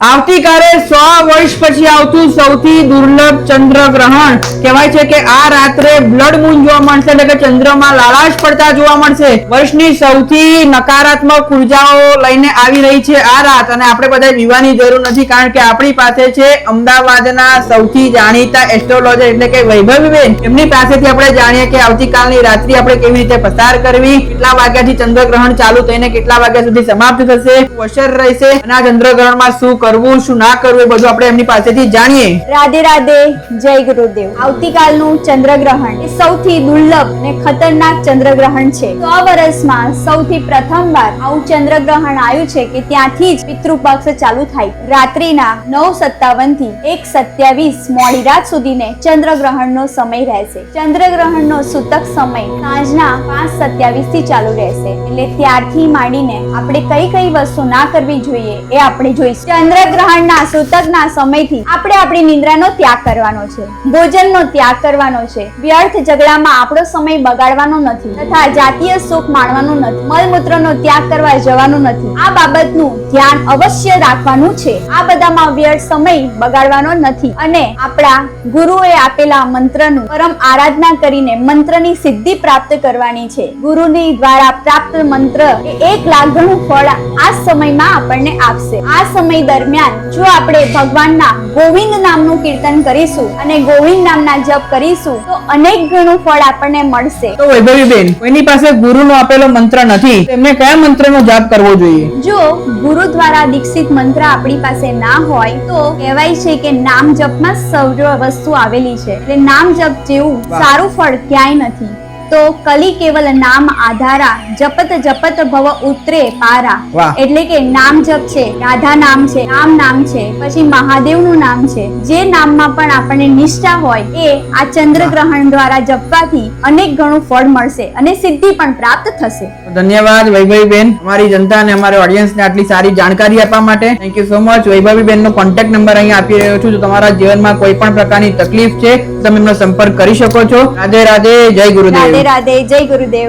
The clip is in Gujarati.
આવતીકાલે સો વર્ષ પછી આવતું સૌથી દુર્લભ ચંદ્ર ગ્રહણ કહેવાય છે કે આ રાત્રે બ્લડ મૂન જોવા મળશે એટલે કે ચંદ્રમાં લાલાશ પડતા જોવા મળશે. વર્ષની સૌથી નકારાત્મક ઉર્જાઓ લઈને આવી રહી છે આ રાત અને આપણે બધા વિવાની જરૂર નથી કારણ કે આપણી પાસે છે અમદાવાદના સૌથી જાણીતા એસ્ટ્રોલોજર એટલે કે વૈભવીબેન. એમની પાસેથી આપણે જાણીએ કે આવતીકાલની રાત્રિ આપણે કેવી રીતે પસાર કરવી, કેટલા વાગ્યાથી ચંદ્રગ્રહણ ચાલુ થઈને કેટલા વાગ્યા સુધી સમાપ્ત થશે અસર રહેશે અને આ ચંદ્રગ્રહણમાં શું કરવું, શું ના કરવું એ બધું આપણે એમની પાસેથી જાણીએ. રાધે રાધે, જય ગુરુદેવ. આવતીકાલનું ચંદ્રગ્રહણ એ સૌથી દુર્લભ ને ખતરનાક ચંદ્રગ્રહણ છે. સો વર્ષમાં સૌથી પ્રથમવાર આવું ચંદ્રગ્રહણ આવ્યું છે કે ત્યાંથી જ પિતૃપક્ષ ચાલુ થાય. રાત્રિના નવ સત્તાવનથી એક સત્યાવીસ મોડી રાત સુધીને ચંદ્રગ્રહણનો સમય રહેશે. ચંદ્રગ્રહણનો સૂતક સમય સાંજના પાંચ સત્યાવીસથી ચાલુ રહેશે. એટલે ત્યારથી માંડીને આપણે કઈ કઈ વસ્તુ ના કરવી જોઈએ એ આપણે જોઈશું. ચંદ્રગ્રહણના સૂતકના સમયથી આપણે આપણી નિંદ્રાનો ત્યાગ કરવાનો છે. ભોજનનો ત્યાગ કરવાનો છે. વ્યર્થ ઝઘડામાં આપણો સમય બગાડવાનો નથી તથા જાતીય સુખ માણવાનું નથી. મળમૂત્રનો ત્યાગ કરવા જવાનું નથી. આ બાબતનું ધ્યાન અવશ્ય રાખવાનું છે. આ બધામાં વ્યર્થ સમય બગાડવાનો નથી અને આપણા ગુરુએ આપેલા મંત્રનું પરમ આરાધના કરીને મંત્રની સિદ્ધિ પ્રાપ્ત કરવાની છે. ગુરુની દ્વારા પ્રાપ્ત મંત્ર એક લાખ ગણું ફળ આ સમયમાં આપણને આપશે. આ સમય દરમિયાન જો આપણે ભગવાનના ગોવિંદ નામનું કીર્તન કરીશું અને ગોવિંદ નામના જપ કરીશું તો અનેક ગણું ફળ આપણને મળશે. તો વૈભવીબેન કોઈની પાસે ગુરુનો આપેલો મંત્ર નથી તો એમને કયા મંત્રનો જાપ કરવો જોઈએ? જો ગુરુ દ્વારા દીક્ષિત મંત્ર આપણી પાસે ના હોય તો કહેવાય છે કે નામ જપમાં સર્વ વસ્તુ આવેલી છે. એટલે નામ જપ જેવું સારું ફળ ક્યાંય નથી. તો કલી કેવલ નામ આધારા જપત જપત ભવ ઉતરે પારા. એટલે કે નામ જપ છે રાધા નામ છે રામ નામ છે પછી મહાદેવનું નામ છે. જે નામમાં પણ આપણને નિષ્ઠા હોય એ આ ચંદ્ર ગ્રહણ દ્વારા જપવાથી અનેક ગણું ફળ મળશે અને સિદ્ધિ પણ પ્રાપ્ત થશે. ધન્યવાદ વૈભવીબેન. અમારી જનતા અને અમારા ઓડિયન્સને આટલી સારી જાણકારી આપવા માટે થેન્ક યુ સો મચ વૈભવીબેન નો કોન્ટેક્ટ નંબર અહીંયા આપી રહ્યો છું. જો તમારા જીવનમાં કોઈ પણ પ્રકારની તકલીફ છે તમે એમનો સંપર્ક કરી શકો છો. રાધે રાધે જય ગુરુદેવ. રાધે રાધે જય ગુરુદેવ.